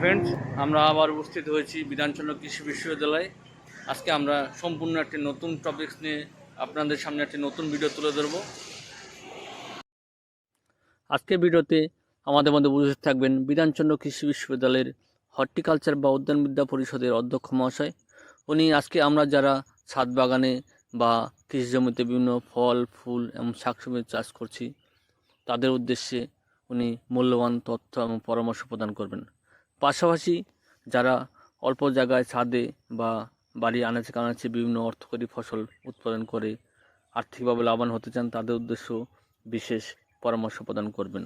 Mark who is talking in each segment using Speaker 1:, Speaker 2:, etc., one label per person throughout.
Speaker 1: Friends আমরা আবার উপস্থিত হয়েছি বিধানচন্দ্র কৃষি বিশ্ববিদ্যালয়ে। আজকে আমরা সম্পূর্ণ একটি নতুন টপিক্স নিয়ে আপনাদের সামনে একটি নতুন ভিডিও তুলে ধরব। আজকে ভিডিওতে আমাদের মধ্যে উপস্থিত থাকবেন বিধানচন্দ্র কৃষি বিশ্ববিদ্যালয়ের হর্টিকালচার বা উদ্যানবিদ্যা পরিষদের অধ্যক্ষ মহাশয়। উনি আজকে আমরা যারা ছাদ বাগানে বা কৃষি জমিতে বিভিন্ন ফল, ফুল এবং শাকসবজি চাষ করছি, তাদের উদ্দেশ্যে উনি মূল্যবান তথ্য এবং পরামর্শ প্রদান করবেন। পাশাপাশি যারা অল্প জায়গায় ছাদে বা বাড়ি আনাচে কানাচে বিভিন্ন অর্থকরী ফসল উৎপাদন করে, আর্থিকভাবে লাভবান হতে চান, তাদের উদ্দেশ্য বিশেষ পরামর্শ প্রদান করবেন।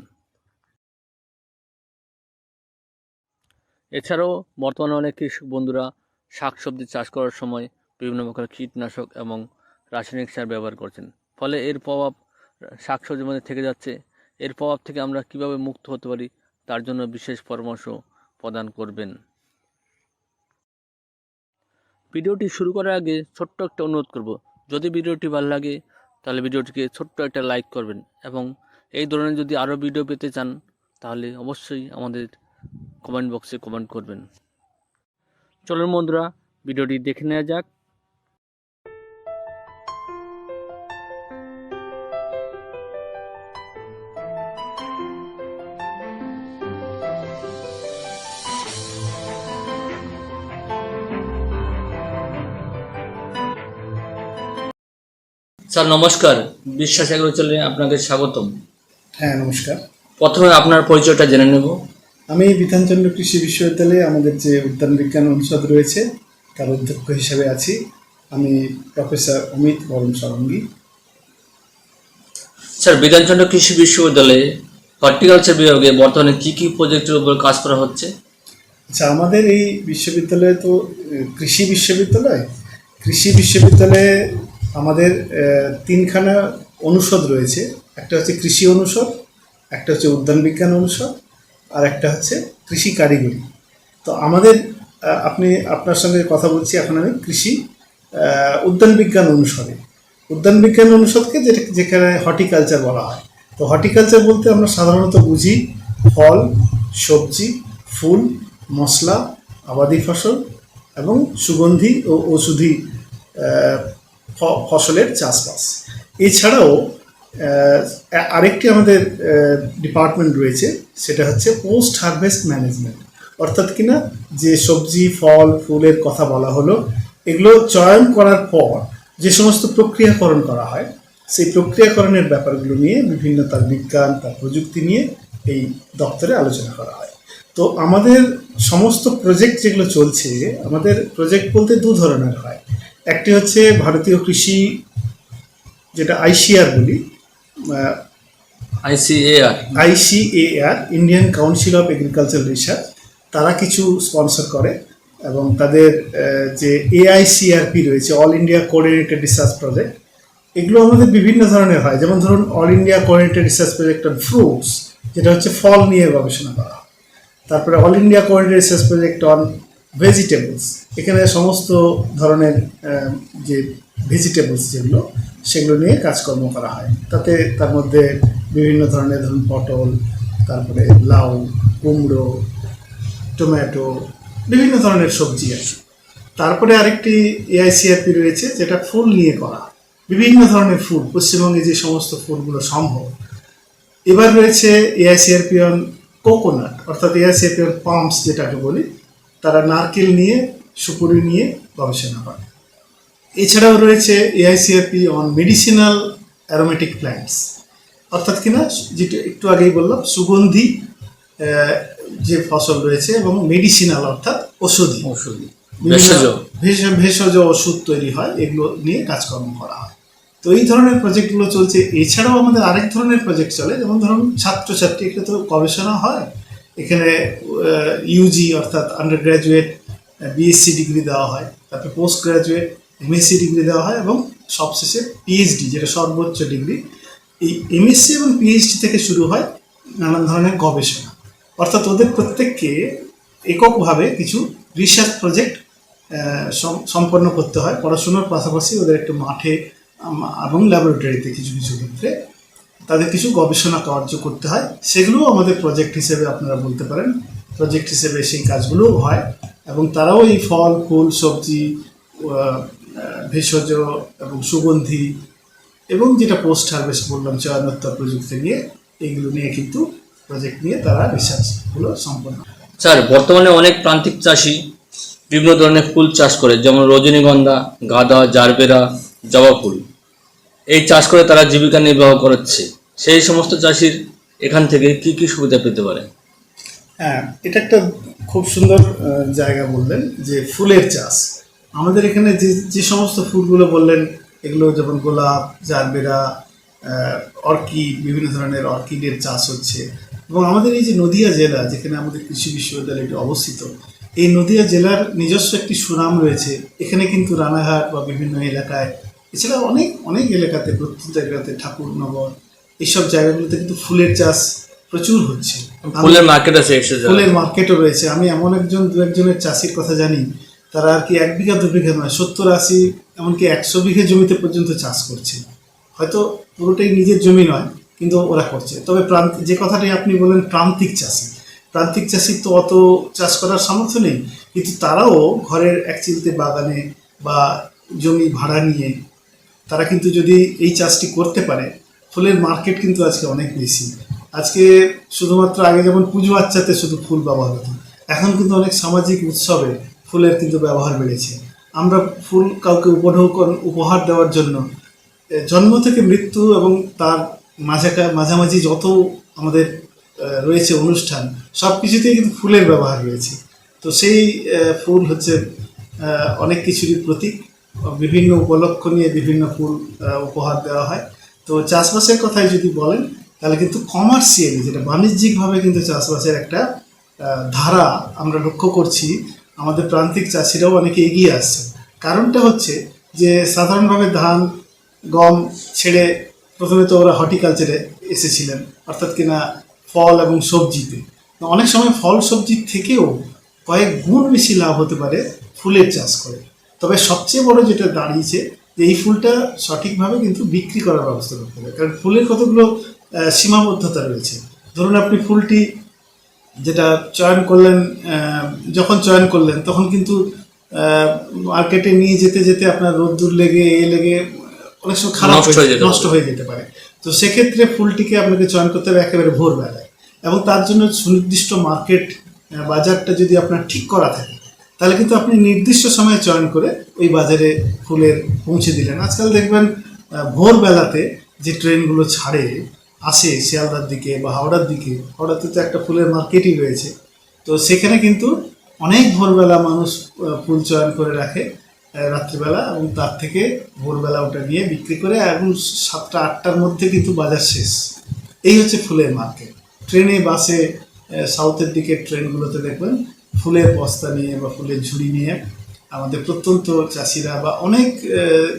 Speaker 1: এছাড়াও বর্তমানে অনেক কৃষক বন্ধুরা শাকসবজি চাষ করার সময় বিভিন্ন প্রকার কীটনাশক এবং রাসায়নিক সার ব্যবহার করছেন। ফলে এর প্রভাব শাকসবজির মধ্যে থেকে যাচ্ছে। এর প্রভাব থেকে আমরা কীভাবে মুক্ত হতে পারি, তার জন্য বিশেষ পরামর্শ প্রদান করবেন। ভিডিওটি শুরু করার আগে ছোট্ট একটা অনুরোধ করব। যদি ভিডিওটি ভালো লাগে, তাহলে ভিডিওটিকে ছোট্ট একটা লাইক করবেন এবং এই ধরনের যদি আরও ভিডিও পেতে চান, তাহলে অবশ্যই আমাদের কমেন্ট বক্সে কমেন্ট করবেন। চলুন বন্ধুরা, ভিডিওটি দেখে নেওয়া যাক। স্যার নমস্কার। বিশ্বাস এগ্রোচলে আপনাকে স্বাগতম।
Speaker 2: হ্যাঁ নমস্কার।
Speaker 1: প্রথমে আপনার পরিচয়টা জেনে নেব।
Speaker 2: আমি বিধানচন্দ্র কৃষি বিশ্ববিদ্যালয়ে আমাদের যে উদ্যান বিজ্ঞান অনুষদ রয়েছে তার অধ্যক্ষ হিসেবে আছি। আমি প্রফেসর অমিত বরণ সরঙ্গী।
Speaker 1: স্যার বিধানচন্দ্র কৃষি বিশ্ববিদ্যালয়ে হর্টিকালচার বিভাগে বর্তমানে কি কি প্রজেক্টের উপর কাজ করা হচ্ছে?
Speaker 2: আচ্ছা আমাদের এই বিশ্ববিদ্যালয়ে তো কৃষি বিশ্ববিদ্যালয়? কৃষি বিশ্ববিদ্যালয়ে আমাদের তিনখানা অনুষদ রয়েছে। একটা হচ্ছে কৃষি অনুষদ, একটা হচ্ছে উদ্যান বিজ্ঞান অনুষদ, আর একটা হচ্ছে কৃষি কারিগরি। তো আমাদের আপনি, আপনার সঙ্গে কথা বলছি এখন আমি, কৃষি উদ্যান বিজ্ঞান অনুষদে। উদ্যান বিজ্ঞান অনুষদকে যেটা, যেখানে হর্টিকালচার বলা হয়। তো হর্টিকালচার বলতে আমরা সাধারণত বুঝি ফল, সবজি, ফুল, মশলা, আবাদি ফসল এবং সুগন্ধি ও ওষুধি ফসলের চাষবাস। এছাড়াও আরেকটি আমাদের ডিপার্টমেন্ট রয়েছে, সেটা হচ্ছে পোস্ট হারভেস্ট ম্যানেজমেন্ট অর্থাৎ কিনা যে সবজি, ফল, ফুলের কথা বলা হলো, এগুলো চয়ন করার পর যে সমস্ত প্রক্রিয়াকরণ করা হয়, সেই প্রক্রিয়াকরণের ব্যাপারগুলো নিয়ে বিভিন্ন তার বিজ্ঞান, তার প্রযুক্তি নিয়ে এই দপ্তরে আলোচনা করা হয়। তো আমাদের সমস্ত প্রজেক্ট যেগুলো চলছে, আমাদের প্রজেক্ট বলতে দু ধরনের হয়। একটি হচ্ছে ভারতীয় কৃষি যেটা আইসিআর বলি
Speaker 1: ICAR
Speaker 2: ICAR Indian council of agriculture research তারা কিছু স্পন্সর করে এবং তাদের যে এআইসিআরপি রয়েছে all India coordinated research project এগুলো আমাদের বিভিন্ন ধরনের হয়। যেমন ধরুন all India coordinated research project on fruits যেটা হচ্ছে ফল নিয়ে গবেষণা করা হয়। তারপরে all India coordinated research project on vegetables এখানে সমস্ত ধরনের যে ভেজিটেবলস যেগুলো, সেগুলো নিয়ে কাজকর্ম করা হয়। তাতে তার মধ্যে বিভিন্ন ধরনের, ধরুন পটল, তারপরে লাউ, কুমড়ো, টমেটো, বিভিন্ন ধরনের সবজি আছে তারপরে আরেকটি এআইসিআরপি রয়েছে, যেটা ফুল নিয়ে করা। বিভিন্ন ধরনের ফুল, পশ্চিমবঙ্গে যে সমস্ত ফুলগুলো সম্ভব। এবার রয়েছে এআইসিআরপি অন কোকোনাট অর্থাৎ এআইসিআরপি অন পাম্পস যেটাকে বলি। তারা নারকেল নিয়ে সুপুরি নিয়ে গবেষণা করে। এছাড়াও রয়েছে AICRP on medicinal aromatic plants অর্থাৎ কিনা যেটা একটু আগেই বললাম সুগন্ধি যে ফসল রয়েছে এবং মেডিসিনাল অর্থাৎ ওষুধি বিভিন্ন
Speaker 1: ভেষজ।
Speaker 2: ভেষজ ওষুধ তৈরি হয় এগুলো নিয়ে কাজকর্ম করা হয়। তো এই ধরনের প্রজেক্টগুলো চলছে। এছাড়াও আমাদের আরেক ধরনের প্রজেক্ট চলে যেমন ধরুন ছাত্রছাত্রী এখানে তো গবেষণা হয় এখানে ইউজি অর্থাৎ আন্ডার গ্র্যাজুয়েট বিএসসি ডিগ্রি দেওয়া হয়, তারপরে পোস্ট গ্র্যাজুয়েট এমএসসি ডিগ্রি দেওয়া হয় এবং সবশেষে পিএইচডি যেটা সর্বোচ্চ ডিগ্রি এই এমএসসি এবং পিএইচডি থেকে শুরু হয় নানান ধরনের গবেষণা। অর্থাৎ ওদের প্রত্যেককে এককভাবে কিছু রিসার্চ প্রজেক্ট সম্পন্ন করতে হয়। পড়াশোনার পাশাপাশি ওদের একটু মাঠে এবং ল্যাবরেটরিতে কিছু কিছু ক্ষেত্রে তাদের কিছু গবেষণা কার্য করতে হয়। সেগুলোও আমাদের প্রজেক্ট হিসেবে আপনারা বলতে পারেন। প্রজেক্ট হিসেবে সেই কাজগুলোও হয় এবং তারাও এই ফল, ফুল, সবজি ভেষজ এবং সুগন্ধি এবং যেটা পোস্ট হারভেস্ট বললাম, চয়নোত্তর প্রযুক্তি নিয়ে, এইগুলো নিয়ে কিন্তু প্রজেক্ট নিয়ে তারা রিসার্চগুলো সম্পন্ন।
Speaker 1: স্যার, বর্তমানে অনেক প্রান্তিক চাষি বিভিন্ন ধরনের ফুল চাষ করে, যেমন রজনীগন্ধা, গাঁদা, জারবেরা, জবা ফুল। এই চাষ করে তারা জীবিকা নির্বাহ করছে সেই সমস্ত চাষির এখান থেকে কি কি সুবিধা পেতে পারে?
Speaker 2: হ্যাঁ এটা একটা খুব সুন্দর জায়গা বললেন যে ফুলের চাষ। আমাদের এখানে যে যে সমস্ত ফুলগুলো বললেন, এগুলো যেমন গোলাপ, জারবেরা অর্কিড, বিভিন্ন ধরনের অর্কিডের চাষ হচ্ছে। এবং আমাদের এই যে নদিয়া জেলা, যেখানে আমাদের কৃষি বিশ্ববিদ্যালয়টি অবস্থিত, এই নদিয়া জেলার নিজস্ব একটি সুনাম রয়েছে। এখানে কিন্তু রানাঘাট বা বিভিন্ন এলাকায় এছাড়া অনেক অনেক এলাকাতে প্রত্যেক জায়গাতে ঠাকুরনগর এইসব জায়গাগুলোতে কিন্তু ফুলের চাষ প্রচুর হচ্ছে।
Speaker 1: ফুলের মার্কেট আছে
Speaker 2: ফুলের মার্কেটও রয়েছে। আমি এমন একজন দু একজনের চাষির কথা জানি তারা আর কি এক বিঘা দু বিঘা নয় সত্তর আশি এমনকি একশো বিঘা জমিতে পর্যন্ত চাষ করছে। হয়তো পুরোটাই নিজের জমি নয় কিন্তু ওরা করছে। তবে প্রান্ত যে কথাটি আপনি বলেন প্রান্তিক চাষি। প্রান্তিক চাষির তো অত চাষ করার সামর্থ্য নেই কিন্তু তারাও ঘরের এক চিলতে বাগানে বা জমি ভাড়া নিয়ে তারা কিন্তু যদি এই চাষটি করতে পারে, ফুলের মার্কেট কিন্তু আজকে অনেক বেশি। আজকে শুধুমাত্র আগে যেমন পুজো আচ্চাতে শুধু ফুল ব্যবহার হতো, এখন কিন্তু অনেক সামাজিক উৎসবে ফুলের কিন্তু ব্যবহার বেড়েছে। আমরা ফুল কাউকে উপঢৌ কর- উপহার দেওয়ার জন্য জন্ম থেকে মৃত্যু এবং তার মাঝাকা, মাঝামাঝি যত আমাদের রয়েছে অনুষ্ঠান সব কিছুতেই কিন্তু ফুলের ব্যবহার রয়েছে তো সেই ফুল হচ্ছে অনেক কিছুরই প্রতীক। বিভিন্ন উপলক্ষ নিয়ে বিভিন্ন ফুল উপহার দেওয়া হয়। তো চাষবাসের কথাই যদি বলেন, তাহলে কিন্তু কমার্শিয়ালি যেটা বাণিজ্যিকভাবে কিন্তু চাষবাসের একটা ধারা আমরা লক্ষ্য করছি, আমাদের প্রান্তিক চাষিরাও অনেকে এগিয়ে আসছে কারণটা হচ্ছে যে সাধারণভাবে ধান, গম ছেড়ে প্রথমে তো ওরা হর্টিকালচারে এসেছিলেন, অর্থাৎ কিনা ফল এবং সবজিতে। অনেক সময় ফল সবজির থেকেও কয়েক গুণ বেশি লাভ হতে পারে ফুলের চাষ করে। তবে সবচেয়ে বড় যেটা দাঁড়িয়েছে যে এই ফুলটা সঠিকভাবে কিন্তু বিক্রি করার ব্যবস্থা করতে হবে। কারণ ফুলের কতগুলো সীমাবদ্ধতা রয়েছে। ধরুন আপনি ফুলটি যেটা চয়ন করলেন যখন চয়ন করলেন তখন কিন্তু মার্কেটে নিয়ে যেতে যেতে আপনার রোদ্দুর লেগে এ লেগে অনেক সময় খারাপ
Speaker 1: নষ্ট হয়ে যেতে
Speaker 2: পারে। তো সেক্ষেত্রে ফুলটিকে আপনাকে চয়ন করতে হবে একেবারে ভোরবেলায়। এবং তার জন্য সুনির্দিষ্ট মার্কেট বাজারটা যদি আপনার ঠিক করা থাকে তাহলে কিন্তু আপনি নির্দিষ্ট সময়ে চয়ন করে ওই বাজারে ফুলের পৌঁছে দিলেন। আজকাল দেখবেন ভোরবেলাতে যে ট্রেনগুলো ছাড়ে, আসে শিয়ালদার দিকে বা হাওড়ার দিকে, হাওড়াতে তো একটা ফুলের মার্কেটই রয়েছে। তো সেখানে কিন্তু অনেক ভোরবেলা মানুষ ফুল চয়ন করে রাখে রাত্রিবেলা এবং তার থেকে ভোরবেলা ওটা নিয়ে বিক্রি করে এবং সাতটা, আটটার মধ্যে কিন্তু বাজার শেষ। এই হচ্ছে ফুলের মার্কেট। ট্রেনে, বাসে সাউথের দিকে ট্রেনগুলোতে দেখবেন ফুলের বস্তা নিয়ে বা ফুলের ঝুড়ি নিয়ে আমাদের প্রত্যন্ত চাষিরা বা অনেক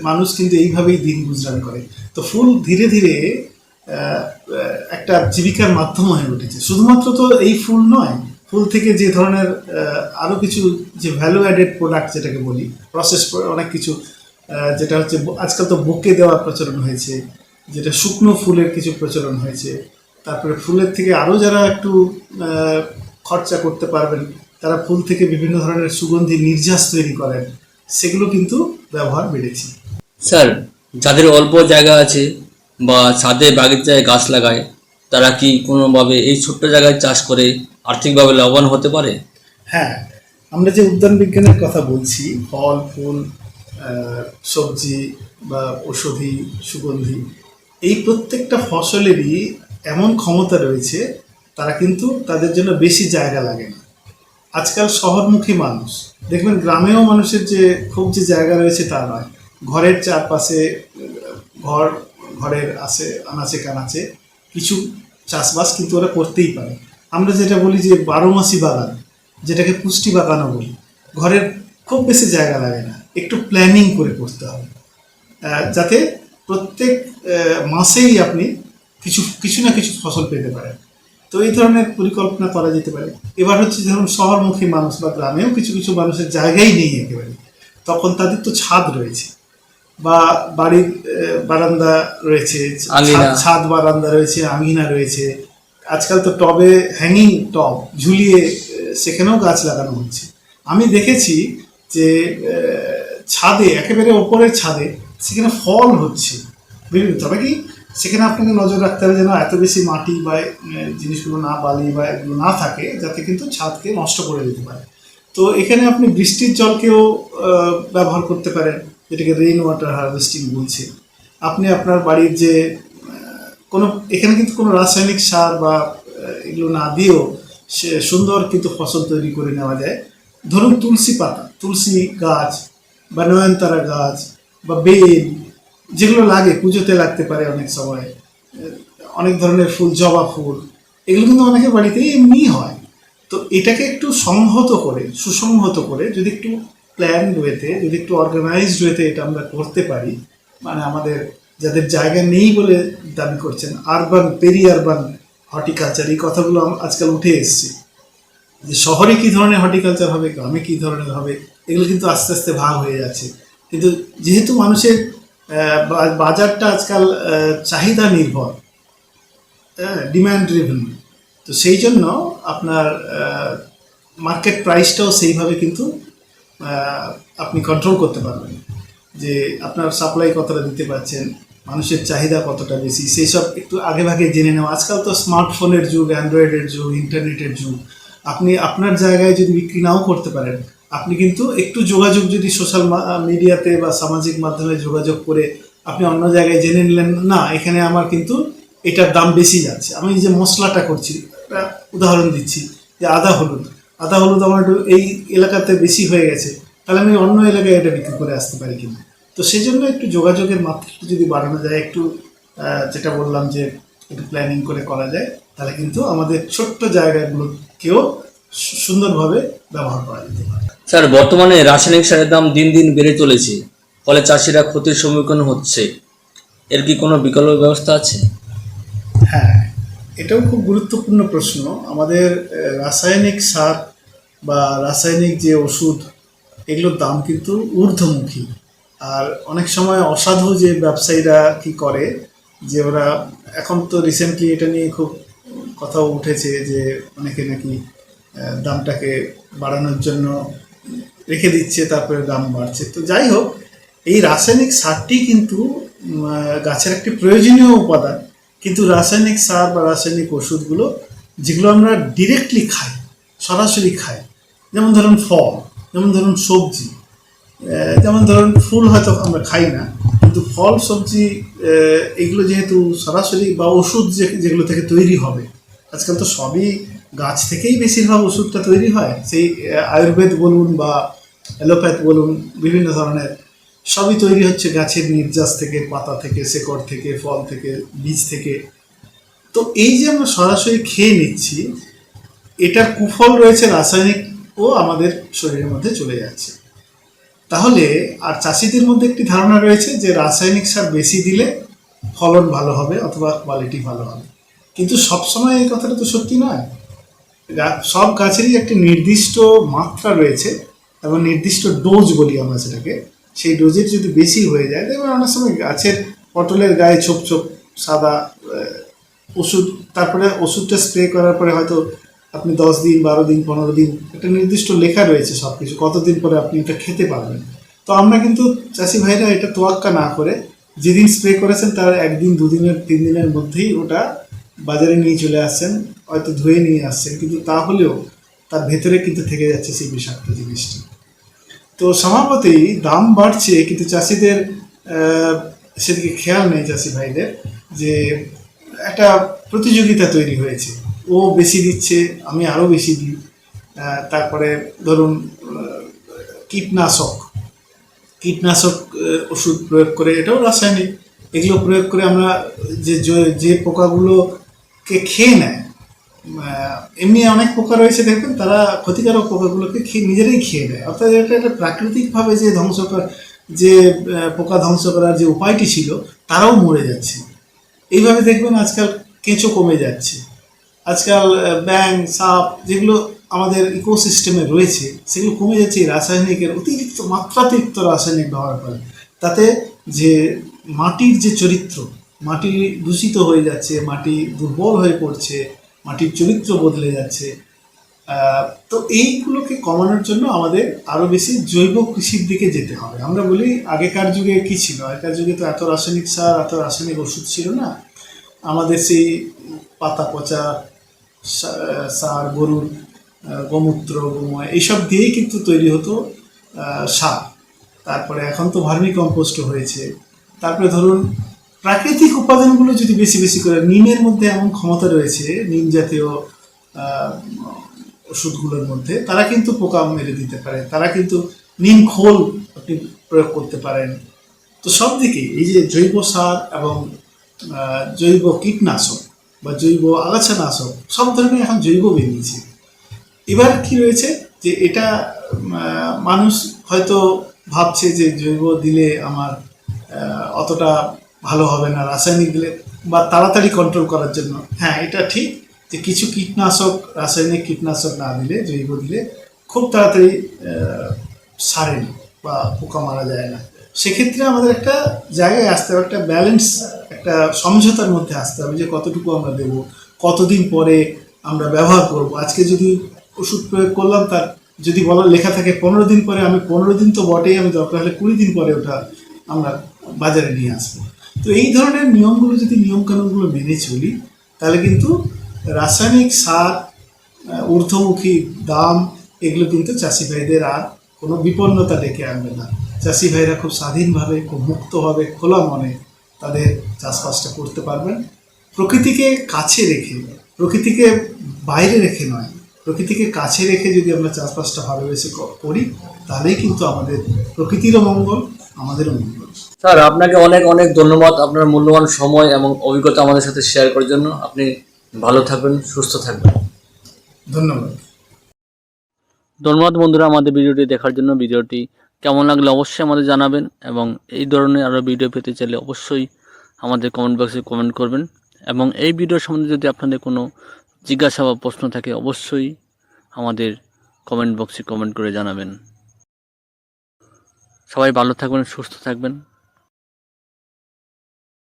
Speaker 2: মানুষ কিন্তু এইভাবেই দিন গুজরান করে। তো ফুল ধীরে ধীরে একটা জীবিকার মাধ্যম হয়ে উঠেছে। শুধুমাত্র তো এই ফুল নয়, ফুল থেকে যে ধরনের আরও কিছু যে ভ্যালু অ্যাডেড প্রোডাক্ট যেটাকে বলি প্রসেস অনেক কিছু যেটা হচ্ছে আজকাল তো বুকে দেওয়ার প্রচলন হয়েছে, যেটা শুকনো ফুলের কিছু প্রচলন হয়েছে। তারপরে ফুলের থেকে আরও যারা একটু খরচা করতে পারবেন তারা ফুল থেকে বিভিন্ন ধরনের সুগন্ধি নির্যাস তৈরি করেন। সেগুলো কিন্তু ব্যবহার বেড়েছে।
Speaker 1: স্যার যাদের অল্প জায়গা আছে বা ছাদে বাগিচায় গাছ লাগায় তারা কি কোনোভাবে এই ছোট্ট জায়গায় চাষ করে আর্থিকভাবে লাভবান হতে পারে?
Speaker 2: হ্যাঁ আমরা যে উদ্যান বিজ্ঞানের কথা বলছি ফল ফুল সবজি বা ঔষধি সুগন্ধি এই প্রত্যেকটা ফসলেরই এমন ক্ষমতা রয়েছে তারা কিন্তু তাদের জন্য বেশি জায়গা লাগে না। আজকাল শহরমুখী মানুষ। দেখবেন গ্রামেও মানুষের যে খুব যে জায়গা রয়েছে তা নয়। ঘরের চারপাশে, ঘর, ঘরের আছে, আনাচে কানাচে কিছু চাষবাস কিন্তু ওরা করতেই পারে। আমরা যেটা বলি যে বারো মাসি বাগান, যেটাকে পুষ্টি বাগানও বলি। ঘরের খুব বেশি জায়গা লাগে না, একটু প্ল্যানিং করে করতে হবে। যাতে প্রত্যেক মাসেই আপনি কিছু কিছু না কিছু ফসল পেতে পারেন। তো এই ধরনের পরিকল্পনা করা যেতে পারে। এবার হচ্ছে ধরুন শহরমুখী মানুষ বা গ্রামেও কিছু কিছু মানুষের জায়গাই নেই একেবারে। তখন তাদের তো ছাদ রয়েছে বা বাড়ির বারান্দা রয়েছে ছাদ- ছাদ বারান্দা রয়েছে আঙিনা রয়েছে। আজকাল তো টবে হ্যাঙ্গিং টব ঝুলিয়ে সেখানেও গাছ লাগানো হচ্ছে। আমি দেখেছি যে ছাদে একেবারে ওপরের ছাদে সেখানে ফল হচ্ছে। তবে কি সেখানে আপনাকে নজর রাখতে হবে যেন এত বেশি মাটি বা জিনিসগুলো না, বালি বা এগুলো না থাকে, যাতে কিন্তু ছাদকে নষ্ট করে দিতে পারে। তো এখানে আপনি বৃষ্টির জলকেও ব্যবহার করতে পারেন, যেটাকে রেইন ওয়াটার হারভেস্টিং বলছে। আপনি আপনার বাড়ির যে কোনো, এখানে কিন্তু কোনো রাসায়নিক সার বা এগুলো না দিয়েও সে সুন্দর কিন্তু ফসল তৈরি করে নেওয়া যায়। ধরুন তুলসী পাতা, তুলসী গাছ বা নয়নতারা গাছ বা বেল যেগুলো লাগে, পুজোতে লাগতে পারে অনেক সময়। অনেক ধরনের ফুল, জবা ফুল, এগুলো কিন্তু অনেকের বাড়িতেই এমনি হয়। তো এটাকে একটু সংহত করে, সুসংহত করে যদি একটু প্ল্যান ওয়েতে যদি একটু অর্গানাইজড ওয়েতে এটা আমরা করতে পারি মানে আমাদের যাদের জায়গা নেই বলে দাবি করছেন আরবান পেরি আরবান হর্টিকালচার এই কথাগুলো আজকাল উঠে এসছে। যে শহরে কী ধরনের হর্টিকালচার হবে, গ্রামে কী ধরনের হবে, এগুলো কিন্তু আস্তে আস্তে ভাগ হয়ে যাচ্ছে। কিন্তু যেহেতু মানুষের বাজারটা আজকাল চাহিদা নির্ভর ডিম্যান্ড ড্রিভেন তো সেই জন্য আপনার মার্কেট প্রাইসটাও সেইভাবে কিন্তু আপনি কন্ট্রোল করতে পারবেন। যে আপনার সাপ্লাই কতটা দিতে পারছেন, মানুষের চাহিদা কতটা বেশি, সেই সব একটু আগে ভাগে জেনে নেওয়া। আজকাল তো স্মার্টফোনের যুগ অ্যান্ড্রয়েডের যুগ ইন্টারনেটের যুগ। আপনি আপনার জায়গায় যদি বিক্রি নাও করতে পারেন আপনি কিন্তু একটু যোগাযোগ যদি সোশ্যাল মিডিয়াতে বা সামাজিক মাধ্যমে যোগাযোগ করে আপনি অন্য জায়গায় জেনে নিলেন, না, এখানে আমার কিন্তু এটার দাম বেশি যাচ্ছে। আমি যে মশলাটা করছি, একটা উদাহরণ দিচ্ছি, যে আদা হলুদ। আদা হলুদ আমার একটু এই এলাকাতে বেশি হয়ে গেছে, তাহলে আমি অন্য এলাকায় এটা বিক্রি করে আসতে পারি কিনা? তো সেই জন্য একটু যোগাযোগের মাত্রাটা যদি বাড়ানো যায়, একটু যেটা বললাম যে একটু প্ল্যানিং করে করা যায়, তাহলে কিন্তু আমাদের ছোট্ট জায়গাগুলোকেও সুন্দরভাবে ব্যবহার করা যেতে পারে।
Speaker 1: স্যার বর্তমানে রাসায়নিক সারের দাম দিন দিন বেড়ে চলেছে ফলে চাষিরা ক্ষতির সম্মুখীন হচ্ছে। এর কি কোনো বিকল্প ব্যবস্থা আছে?
Speaker 2: হ্যাঁ এটাও খুব গুরুত্বপূর্ণ প্রশ্ন। আমাদের রাসায়নিক সার বা রাসায়নিক যে ওষুধ এগুলোর দাম কিন্তু ঊর্ধ্বমুখী। আর অনেক সময় অসাধু যে ব্যবসায়ীরা কি করে যে ওরা এখন তো রিসেন্টলি এটা নিয়ে খুব কথাও উঠেছে যে অনেকে নাকি দামটাকে বাড়ানোর জন্য রেখে দিচ্ছে, তারপরে দাম বাড়ছে। তো যাই হোক, এই রাসায়নিক সারটি কিন্তু গাছের একটি প্রয়োজনীয় উপাদান। কিন্তু রাসায়নিক সার বা রাসায়নিক ওষুধগুলো, যেগুলো আমরা ডিরেক্টলি খাই, সরাসরি খাই, যেমন ধরুন ফল, যেমন ধরুন সবজি যেমন ধরুন ফুল হয়তো আমরা খাই না, কিন্তু ফল, সবজি এগুলো যেহেতু সরাসরি বা ওষুধ যেগুলো থেকে তৈরি হবে, আজকাল তো সবই গাছ থেকেই বেশিরভাগ ওষুধটা তৈরি হয়। সেই আয়ুর্বেদ বলুন বা অ্যালোপ্যাথ বলুন, বিভিন্ন ধরনের সবই তৈরি হচ্ছে গাছের নির্যাস থেকে, পাতা থেকে, শেকড় থেকে, ফল থেকে, বীজ থেকে। তো এই যে আমরা সরাসরি খেয়ে নিচ্ছি, এটার কুফল রয়েছে রাসায়নিক ও আমাদের শরীরের মধ্যে চলে যাচ্ছে। তাহলে, আর চাষিদের মধ্যে একটি ধারণা রয়েছে যে রাসায়নিক সার বেশি দিলে ফলন ভালো হবে অথবা কোয়ালিটি ভালো হবে। কিন্তু সবসময় এই কথাটা তো সত্যি নয়। সব গাছেরই একটি নির্দিষ্ট মাত্রা রয়েছে এবং নির্দিষ্ট ডোজ বলি আমরা সেটাকে। সেই ডোজের যদি বেশি হয়ে যায়, দেখবেন অনেক সময় গাছের পটলের গায়ে ছোপ ছোপ সাদা ওষুধ, তারপরে ওষুধটা স্প্রে করার পরে হয়তো আপনি দশ দিন, বারো দিন, পনেরো দিন একটা নির্দিষ্ট লেখা রয়েছে সব কিছু কতদিন পরে আপনি এটা খেতে পারবেন। তো আমরা কিন্তু চাষি ভাইরা এটা তোয়াক্কা না করে, যেদিন স্প্রে করেছেন তার একদিন, দুদিনের, তিন দিনের মধ্যেই ওটা বাজারে নিয়ে চলে আসছেন, হয়তো ধুয়ে নিয়ে আসছেন, কিন্তু তাহলেও তার ভেতরে কিন্তু থেকে যাচ্ছে সেই বিষাক্ত জিনিসটি। তো স্বভাবতই দাম বাড়ছে, কিন্তু চাষিদের সেদিকে খেয়াল নেই চাষি ভাইদের, যে একটা প্রতিযোগিতা তৈরি হয়েছে। ও বেশি দিচ্ছে, আমি আরও বেশি দিই। তারপরে ধরুন কীটনাশক। কীটনাশক ওষুধ প্রয়োগ করে, এটাও রাসায়নিক। এগুলো প্রয়োগ করে আমরা যে যে- যে পোকাগুলোকে খেয়ে নেয়। এমনি অনেক পোকা রয়েছে দেখবেন, তারা ক্ষতিকারক পোকাগুলোকে খেয়ে নিজেরাই খেয়ে নেয়। অর্থাৎ এটা একটা প্রাকৃতিকভাবে যে ধ্বংস যে পোকা ধ্বংস করার যে উপায়টি ছিল, তারাও মরে যাচ্ছে। এইভাবে দেখবেন আজকাল কেঁচো কমে যাচ্ছে। আজকাল ব্যাং সাপ যেগুলো আমাদের ইকোসিস্টেমে রয়েছে, সেগুলো কমে যাচ্ছে, এই রাসায়নিকের অতিরিক্ত মাত্রাতিরিক্ত রাসায়নিক ব্যবহার করে। তাতে যে মাটির যে চরিত্র মাটি দূষিত হয়ে যাচ্ছে, মাটি দুর্বল হয়ে পড়ছে, মাটির চরিত্র বদলে যাচ্ছে। তো এইগুলোকে কমানোর জন্য আমাদের আরও বেশি জৈব কৃষির দিকে যেতে হবে। আমরা বলি আগেকার যুগে কি ছিল? আগেকার যুগে তো এত রাসায়নিক সার, এত রাসায়নিক ওষুধ ছিল না। আমাদের সেই পাতা পচা সার, গরুর গোমূত্র, গোময় এইসব দিয়েই কিন্তু তৈরি হতো সার। তারপরে এখন তো ভার্মি কম্পোস্ট হয়েছে। তারপরে ধরুন প্রাকৃতিক উপাদানগুলো যদি বেশি বেশি করে, নিমের মধ্যে এমন ক্ষমতা রয়েছে, নিম জাতীয় ওষুধগুলোর মধ্যে, তারা কিন্তু পোকা মেরে দিতে পারে, তারা কিন্তু নিম খোল আপনি প্রয়োগ করতে পারেন। তো সব দিকে এই যে জৈব সার এবং জৈব কীটনাশক বা জৈব আগাছানাশক, সব ধরনের এখন জৈব বেরিয়েছে। এবার কি রয়েছে যে এটা মানুষ হয়তো ভাবছে যে জৈব দিলে আমার অতটা ভালো হবে না রাসায়নিক দিলে বা তাড়াতাড়ি কন্ট্রোল করার জন্য। হ্যাঁ এটা ঠিক যে কিছু কীটনাশক রাসায়নিক কীটনাশক না দিলে জৈব দিলে খুব তাড়াতাড়ি আহ, সারে না বা পোকা মারা যায় না। সেক্ষেত্রে আমাদের একটা জায়গায় আসতে হবে একটা ব্যালেন্স একটা সমঝোতার মধ্যে আসতে হবে যে কতটুকু আমরা দেব কতদিন পরে আমরা ব্যবহার করব। আজকে যদি ওষুধ প্রয়োগ করলাম তার যদি বলা লেখা থাকে পনেরো দিন পরে আমি পনেরো দিন তো বটেই আমি দরকার হলে কুড়ি দিন পরে ওটা আমরা বাজারে নিয়ে আসব। তো এই ধরনের নিয়মগুলো যদি নিয়মকানুনগুলো মেনে চলি, তাহলে কিন্তু রাসায়নিক সার ঊর্ধ্বমুখী দাম, এগুলো কিন্তু চাষি ভাইদের আর কোনো বিপন্নতা ডেকে আনবে না। চাষি ভাইরা খুব স্বাধীনভাবে, খুব মুক্তভাবে, খোলা মনে তাদের চাষবাসটা করতে পারবেন। প্রকৃতিকে কাছে রেখে, প্রকৃতিকে বাইরে রেখে নয়, প্রকৃতিকে কাছে রেখে যদি আমরা চাষবাসটা ভালোবেসে করি, তাহলেই কিন্তু আমাদের প্রকৃতিরও মঙ্গল, আমাদেরও মঙ্গল।
Speaker 1: স্যার আপনাকে অনেক অনেক ধন্যবাদ আপনার মূল্যবান সময় এবং অভিজ্ঞতা আমাদের সাথে শেয়ার করার জন্য। আপনি ভালো থাকবেন সুস্থ থাকবেন।
Speaker 2: ধন্যবাদ।
Speaker 1: ধন্যবাদ বন্ধুরা আমাদের ভিডিওটি দেখার জন্য। ভিডিওটি কেমন লাগলে অবশ্যই আমাদের জানাবেন এবং এই ধরনের আরও ভিডিও পেতে চাইলে অবশ্যই আমাদের কমেন্ট বক্সে কমেন্ট করবেন। এবং এই ভিডিও সম্বন্ধে যদি আপনাদের কোনো জিজ্ঞাসা বা প্রশ্ন থাকে অবশ্যই আমাদের কমেন্ট বক্সে কমেন্ট করে জানাবেন। সবাই ভালো থাকবেন সুস্থ থাকবেন।